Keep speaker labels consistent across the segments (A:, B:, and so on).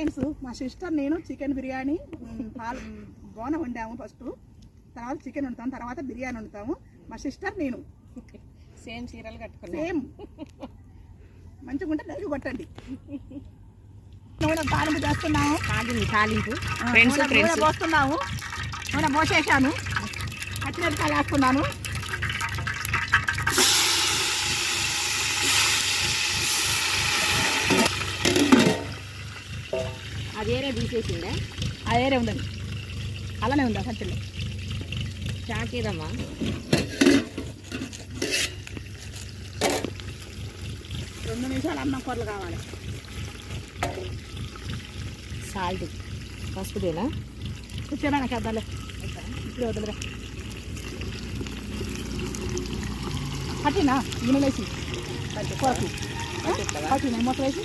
A: Friends మా sister నేను chicken biryani పాలు బోన వండాము ఫస్ట్. తర్వాత చికెన్ వండుతాము తర్వాత బిర్యానీ వండుతాము. మా సిస్టర్ నేను.
B: సేమ్ చీరలు కట్టుకున్నా
A: సేమ్ మంచిగా ఉంటే లైక్ కొట్టండి నూనె తాలింపు చేస్తున్నాము.
B: తాలింపు.
A: నూనె- పోస్తున్నాము. నూనె పోసేసాను. పచ్చిమిరపకాయలు వేస్తున్నాను
B: అదేరే తీసేసిండే
A: అదేరే ఉందండి అలానే ఉందా పచ్చళ్ళు
B: చాకీరమ్మా
A: రెండు నిమిషాలు అన్నం కూరలు కావాలి
B: సాల్ట్ పసుపుదేనా
A: కూర్చోడానికి వద్దాలే ఇప్పుడు వదిలేరా పట్టినా గిన్నెలేసి కూరకు పట్టినా మొత్తం వేసి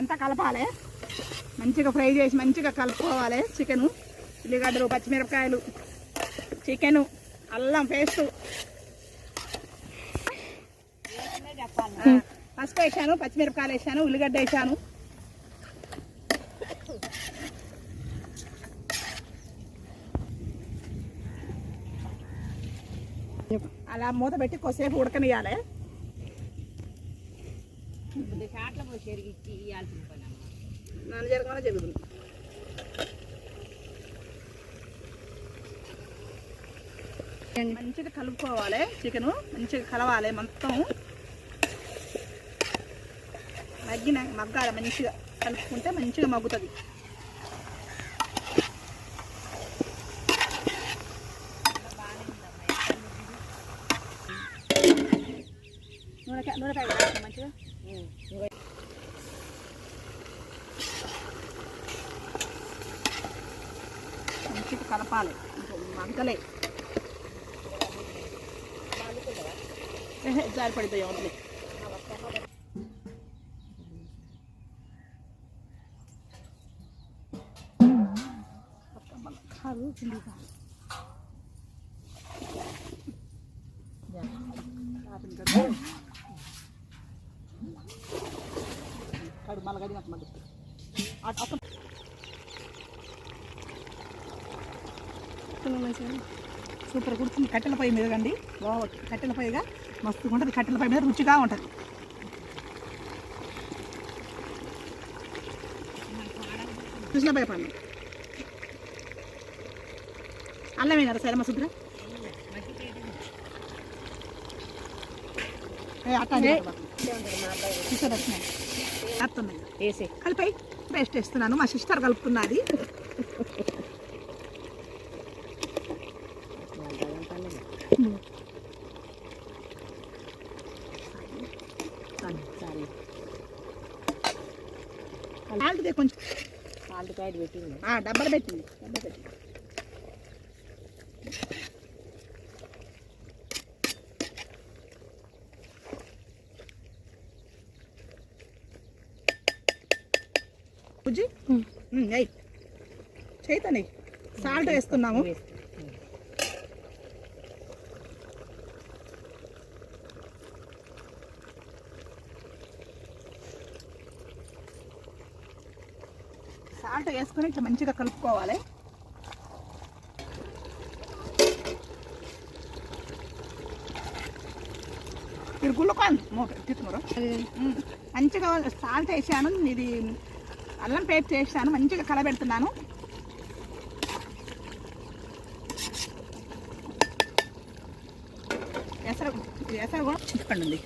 A: ఎంత కలపాలి? మంచిగా ఫ్రై చేసి మంచిగా కలుపుకోవాలి చికెను ఉల్లిగడ్డలు పచ్చిమిరపకాయలు. చికెను అల్లం పేస్టు. చెప్పాలి పసుపు వేసాను పచ్చిమిరపకాయలు వేసాను ఉల్లిగడ్డ వేసాను. అలా మూత పెట్టి కొద్దిసేపు ఉడకనియాలి. నన్ను జరగమని జరుగుతుంది. మంచిగా కలుపుకోవాలి చికెను. మంచిగా కలవాలి మొత్తం. మగ్గిన మగ్గాలి మంచిగా కలుపుకుంటే మంచిగా మగ్గుతుంది. నూనె నూనె ప్యాకెట్ మంచిగా? మంచిగా కలపాలి. ఇంకో మగ్గలే ఏహే, అటు సూపర్ కుడుతుంది కట్టెల పొయ్యి మీద కండి. కట్టెల పొయ్యిగా మస్తుగా ఉంటుంది. కట్టెల పొయ్యి మీద రుచిగా ఉంటుంది. కృష్ణ భయపడి అల్లం వేయాలి సరే సుద్ర అట్టా వచ్చినాయి వస్తున్నాయి
B: వేసే.
A: కలిపి. పేస్ట్ వేస్తున్నాను. మా సిస్టర్ కలుపుతున్నది. కొంచెం.
B: పెట్టింది.
A: డబ్బాలు పెట్టింది. డబ్బా పెట్టింది. బుజ్జి? అయ్యి చేతని సాల్ట్ వేస్తున్నాము. సాల్ట్ వేసుకొని ఇట్లా మంచిగా కలుపుకోవాలి. మూత తీసుకున్నారు ఉమ్, మంచిగా సాల్ట్ వేసాను. ఇది అల్లం పేస్ట్ వేసాను. మంచిగా కలబెడుతున్నాను. ఎసరు ఇది ఎసరు కూడా చింతపండు ఉంది.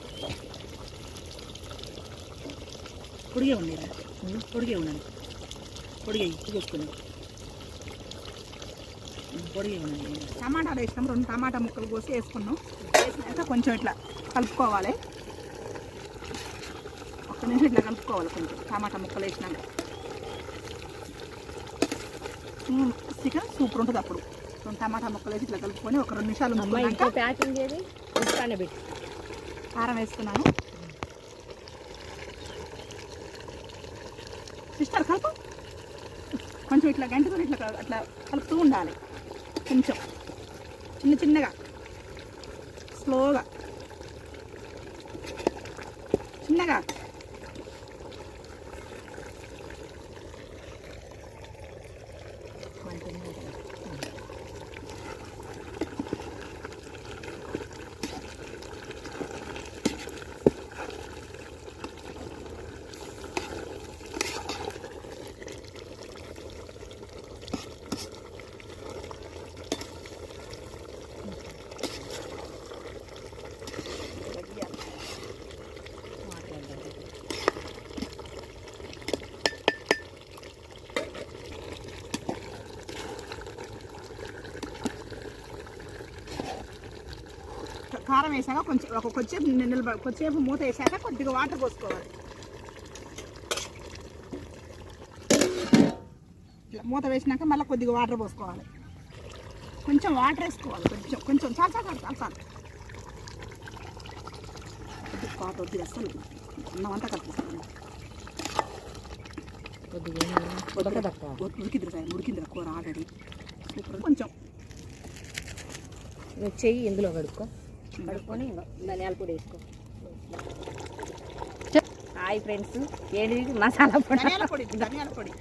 A: పొడిగే ఉంది. పొడిగే ఉన్నాను పొడిగే చేసుకున్నాను పొడిగే ఉన్నాను టమాటాలు వేసినాం. రెండు టమాటా ముక్కలు కోసి వేసుకున్నాం. వేసినాక కొంచెం ఇట్లా కలుపుకోవాలి. ఒక్క నిమిషం ఇట్లా కలుపుకోవాలి కొంచెం. టమాటా ముక్కలు వేసినాక. చికెన్ సూపర్ ఉంటుంది అప్పుడు. రెండు టమాటా ముక్కలు వేసి ఇట్లా కలుపుకొని ఒక రెండు నిమిషాలు
B: ప్యాకింగ్ పెట్టి.
A: కారం వేసుకున్నాను సిస్టర్ కలుపు. కొంచెం ఇట్లా గంటతో ఇట్లా అట్లా కలుపుతూ ఉండాలి. కొంచెం. చిన్న చిన్నగా. స్లోగా చిన్నగా కారం వేసాక కొంచెం ఒక కొద్దిసేపు నిలబ కొద్దిసేపు మూత వేసాక కొద్దిగా వాటర్ పోసుకోవాలి. మూత వేసినాక మళ్ళీ కొద్దిగా వాటర్ పోసుకోవాలి. కొంచెం వాటర్ వేసుకోవాలి కొంచెం కొంచెం చాలు చాలు చాలు చాలు పాట వద్దు అసలు అన్నం అంతా కలుపుతాను
B: కొద్దిగా ఉడకదక్క
A: ఉడికింది సార్ ఉడికింది కూర ఆల్రెడీ. కొంచెం.
B: చెయ్యి ఇందులో కడుక్కో. ఇంకో ధనియాల పొడి వేసుకో. హాయ్ ఫ్రెండ్స్ ఏంటి మసాలా పొడి.
A: ధనియాల పొడి ధనియాల పొడి.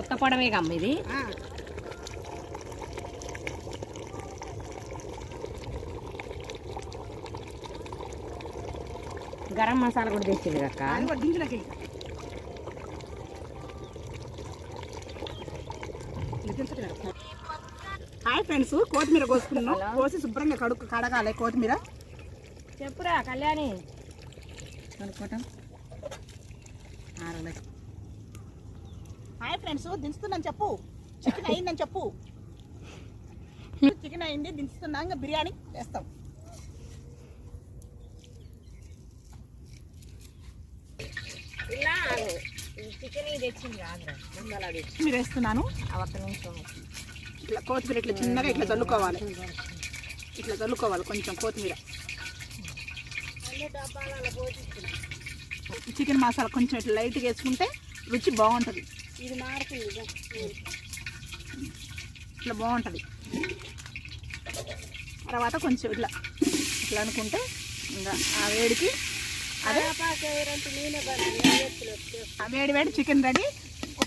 B: ఉత్తపడమే కమ్మ ఇది. గరం మసాలా కూడా తెచ్చింది
A: దించులకి హాయ్ ఫ్రెండ్స్ కొత్తిమీర కోసుకున్నాం. కోసి శుభ్రంగా కడుక్కు కడగాలి కొత్తిమీర.
B: చెప్పురా కళ్యాణి.
A: కడుక్కోవటం. ఆరలే. హాయ్ ఫ్రెండ్స్ దించుతున్నాను చెప్పు. చికెన్ అయిందని చెప్పు. చికెన్ అయింది దించుతున్నా. ఇంకా బిర్యానీ వేస్తాం
B: ఇలా చికెన్ తెచ్చింది తెచ్చి
A: మీరు వేస్తున్నాను.
B: ఒక్క నిమిషం.
A: ఇట్లా కొత్తిమీర ఇట్లా చిన్నగా ఇట్లా చల్లుకోవాలి. ఇట్లా చల్లుకోవాలి కొంచెం కొత్తిమీర. చికెన్ మసాలా కొంచెం ఇట్లా లైట్గా వేసుకుంటే రుచి బాగుంటుంది.
B: ఇది మారుతుంది
A: ఇట్లా బాగుంటుంది. తర్వాత కొంచెం ఇట్లా ఇట్లా అనుకుంటే ఇంకా ఆ వేడికి అదే ఆ వేడి వేడి చికెన్ రెడీ.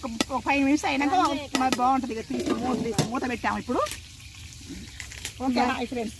A: ఒక ఒక ఫైవ్ మినిట్స్ అయినాక మరి బాగుంటుంది ఇక తీసి మూత తీసి మూత పెట్టాము ఇప్పుడు. Okay friends